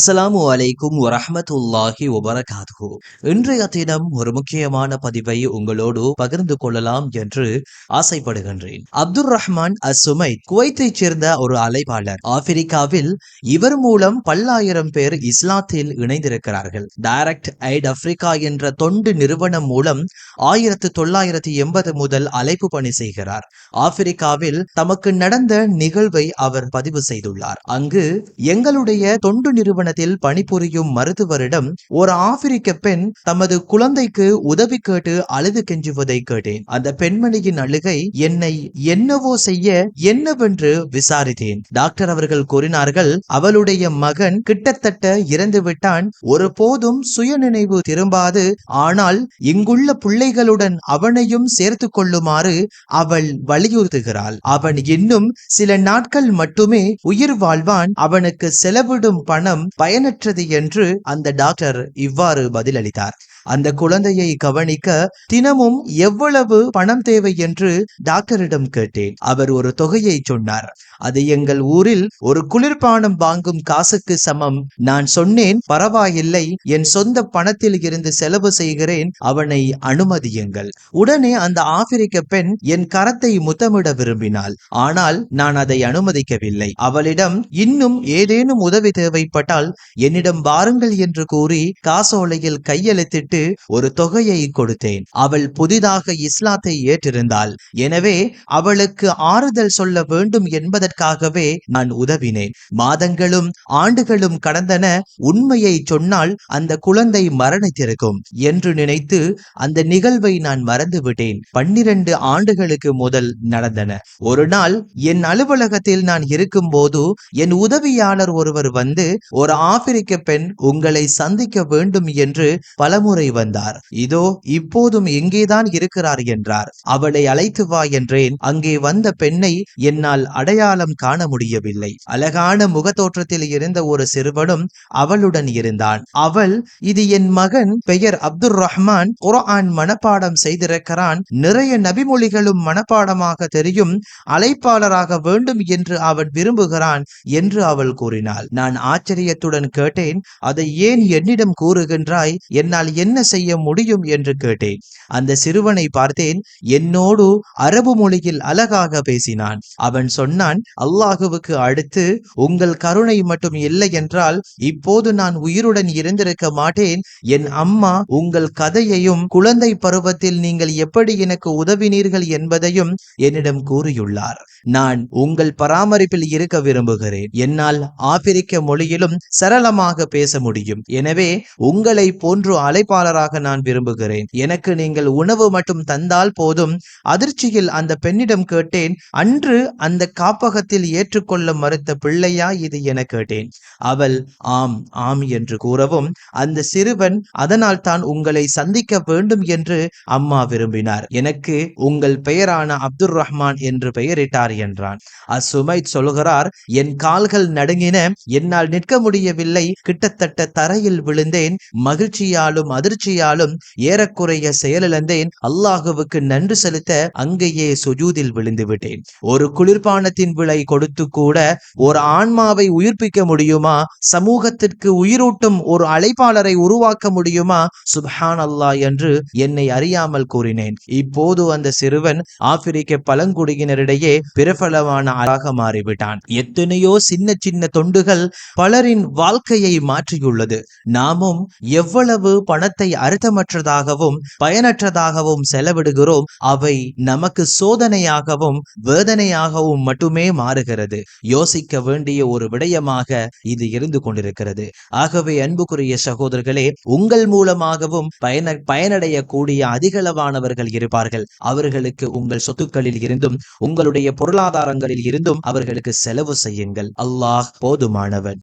அஸ்லாமு அலைக்கும் வரஹ்மத்துல்லாஹி வபரகாத்துஹு. இன்றைய தினம் ஒரு முக்கியமான பதிவை உங்களோடு பகிர்ந்து கொள்ளலாம் என்று ஆசைப்படுகின்றேன். அப்துல் ரஹ்மான் அசுமை குவைத்தைச் சேர்ந்த ஒரு அலைப்பாளர். ஆப்பிரிக்காவில் இவர் மூலம் பல்லாயிரம் பேர் இஸ்லாத்தில் இணைந்திருக்கிறார்கள். டைரக்ட் ஐட் ஆப்பிரிக்கா என்ற தொண்டு நிறுவனம் மூலம் ஆயிரத்து தொள்ளாயிரத்தி எண்பது முதல் அழைப்பு பணி செய்கிறார். ஆப்பிரிக்காவில் தமக்கு நடந்த நிகழ்வை அவர் பதிவு செய்துள்ளார். அங்கு எங்களுடைய தொண்டு நிறுவன நிறுவனத்தில் பணிபுரியும் மருத்துவரிடம் ஒரு ஆப்பிரிக்க பெண் தமது குழந்தைக்கு உதவி கேட்டு அழுது கெஞ்சுவதை கேட்டேன். அந்த பெண்மணியின் அழுகை என்னை என்னவோ செய்ய என்னவென்று விசாரித்தேன். டாக்டர் அவர்கள் கூறினார்கள் அவளுடைய மகன் கிட்டத்தட்ட இறந்து விட்டான். ஒருபோதும் சுயநினைவு திரும்பாது. ஆனால் இங்குள்ள பிள்ளைகளுடன் அவனையும் சேர்த்து கொள்ளுமாறு அவள் வலியுறுத்துகிறாள். அவன் இன்னும் சில நாட்கள் மட்டுமே உயிர் வாழ்வான். அவனுக்கு செலவிடும் பணம் பயனற்றது என்று அந்த டாக்டர் இவ்வாறு பதிலளித்தார். அந்த குழந்தையை கவனிக்க தினமும் எவ்வளவு பணம் தேவை என்று டாக்டரிடம் கேட்டேன். அவர் ஒரு தொகையை சொன்னார். அது எங்கள் ஊரில் ஒரு குளிர்பானம் வாங்கும் காசுக்கு சமம். நான் சொன்னேன் பரவாயில்லை என் சொந்த பணத்தில் இருந்து செலவு செய்கிறேன் அவனை அனுமதியுங்கள். உடனே அந்த ஆப்பிரிக்க பெண் என் கரத்தை முத்தமிட விரும்பினாள். ஆனால் நான் அதை அனுமதிக்கவில்லை. அவளிடம் இன்னும் ஏதேனும் உதவி தேவைப்பட்டால் என்னிடம் வாருங்கள் என்று கூறி காசோலையில் கையெழுத்திட்டு ஒரு தொகையை கொடுத்தேன். அவள் புதிதாக இஸ்லாத்தை ஏற்றிருந்தாள். எனவே அவளுக்கு ஆறுதல் சொல்ல வேண்டும் என்பதற்காகவே நான் உதவினேன். மாதங்களும் ஆண்டுகளும் கடந்தன உண்மையை சொன்னால் அந்த குழந்தை மரணித்திருக்கும் என்று நினைத்து அந்த நிகழ்வை நான் மறந்துவிட்டேன். பன்னிரண்டு ஆண்டுகளுக்கு முதல் நடந்தன. ஒரு நாள் என் அலுவலகத்தில் நான் இருக்கும் போது என் உதவியாளர் ஒருவர் வந்து ஒரு ஆப்பிரிக்க பெண் உங்களை சந்திக்க வேண்டும் என்று பலமுறை வந்தார். இதோ இப்போதும் எங்கேதான் இருக்கிறார் என்றார். அவளை அழைத்து வா என்றேன். அங்கே வந்த பெண்ணை என்னால் அடையாளம் காண முடியவில்லை. அழகான முகத்தோற்றத்தில் இருந்த ஒரு சிறுவனும் அவளுடன் இருந்தான். அவள் இது என் மகன் பெயர் அப்துல் ரஹ்மான் குரான் மனப்பாடம் செய்திருக்கிறான். நிறைய நபிமொழிகளும் மனப்பாடமாக தெரியும். அழைப்பாளராக வேண்டும் என்று அவன் விரும்புகிறான் என்று அவள் கூறினாள். நான் ஆச்சரியத்துடன் கேட்டேன். அதை ஏன் என்னிடம் கூறுகின்றாய்? என்னால் என்ன செய்ய முடியும் என்று கேட்டேன். அந்த சிறுவனை பார்த்தேன் என்னோடு அரபு மொழியில் அழகாக பேசினான். அவன் சொன்னான் அல்லாஹுவுக்கு அடுத்து உங்கள் கருணை மட்டும் இல்லை என்றால் இப்போது நான் உயிருடன் இருந்திருக்க மாட்டேன். என் அம்மா உங்கள் கதையையும் குழந்தை பருவத்தில் நீங்கள் எப்படி எனக்கு உதவினீர்கள் என்பதையும் என்னிடம் கூறியுள்ளார். நான் உங்கள் பராமரிப்பில் இருக்க விரும்புகிறேன். என்னால் ஆப்பிரிக்க மொழியிலும் சரளமாக பேச முடியும். எனவே உங்களை போன்று அழைப்பாளராக நான் விரும்புகிறேன். எனக்கு நீங்கள் உணவு மட்டும் தந்தால் போதும். அதிர்ச்சியில் அந்த பெண்ணிடம் கேட்டேன். அன்று அந்த காப்பகத்தில் ஏற்றுக்கொள்ள மறுத்த பிள்ளையா இது என கேட்டேன். அவள் ஆம் ஆம் என்று கூறவும் அந்த சிறுவன் அதனால் தான் உங்களை சந்திக்க வேண்டும் என்று அம்மா விரும்பினார். எனக்கு உங்கள் பெயரான அப்துல் ரஹ்மான் என்று பெயரிட்டார் என்றான். அசுமைத் சொல்கிறார் என் கால்கள் நடுங்கின. என்னால் நிற்க முடியவில்லை. கிட்டத்தட்ட தரையில் விழுந்தேன். மகிழ்ச்சியாலும் அதிர்ச்சியாலும் ஏறக்குறைய செயலிழந்தேன். அல்லாஹுவுக்கு நன்றி செலுத்த அங்கேயே சுஜூதில் விழுந்து விட்டேன் ஒரு குளிர்பானத்தின் விலை கொடுத்து கூட ஒரு ஆன்மாவை உயிர்ப்பிக்க முடியுமா? சமூகத்திற்கு உயிரூட்டும் ஒரு அழைப்பாளரை உருவாக்க முடியுமா? சுபஹான் அல்லாஹ் என்று என்னை அறியாமல் கூறினேன். இப்போது அந்த சிறுவன் ஆப்பிரிக்க பழங்குடியினரிடையே பிரபலமான ஆளாக மாறிவிட்டான். எத்தனையோ சின்ன சின்ன தொண்டுகள் பலரின் வாழ்க்கையை மாற்றியுள்ளது. நாமும் எவ்வளவு பணத்தை அர்த்தமற்றதாகவும் பயனற்றதாகவும் செலவிடுகிறோம் அவை நமக்கு சோதனையாகவும் வேதனையாகவும் மட்டுமே மாறுகிறது. யோசிக்க வேண்டிய ஒரு விடயமாக இது இருந்து கொண்டிருக்கிறது. ஆகவே அன்புக்குரிய சகோதரர்களே உங்கள் மூலமாகவும் பயன பயனடையக்கூடிய அதிகளவானவர்கள் இருப்பார்கள். அவர்களுக்கு உங்கள் சொத்துக்களில் இருந்தும் உங்களுடைய பொருளாதாரங்களில் இருந்தும் அவர்களுக்கு செலவு செய்யுங்கள். அல்லாஹ் போதுமானவன்.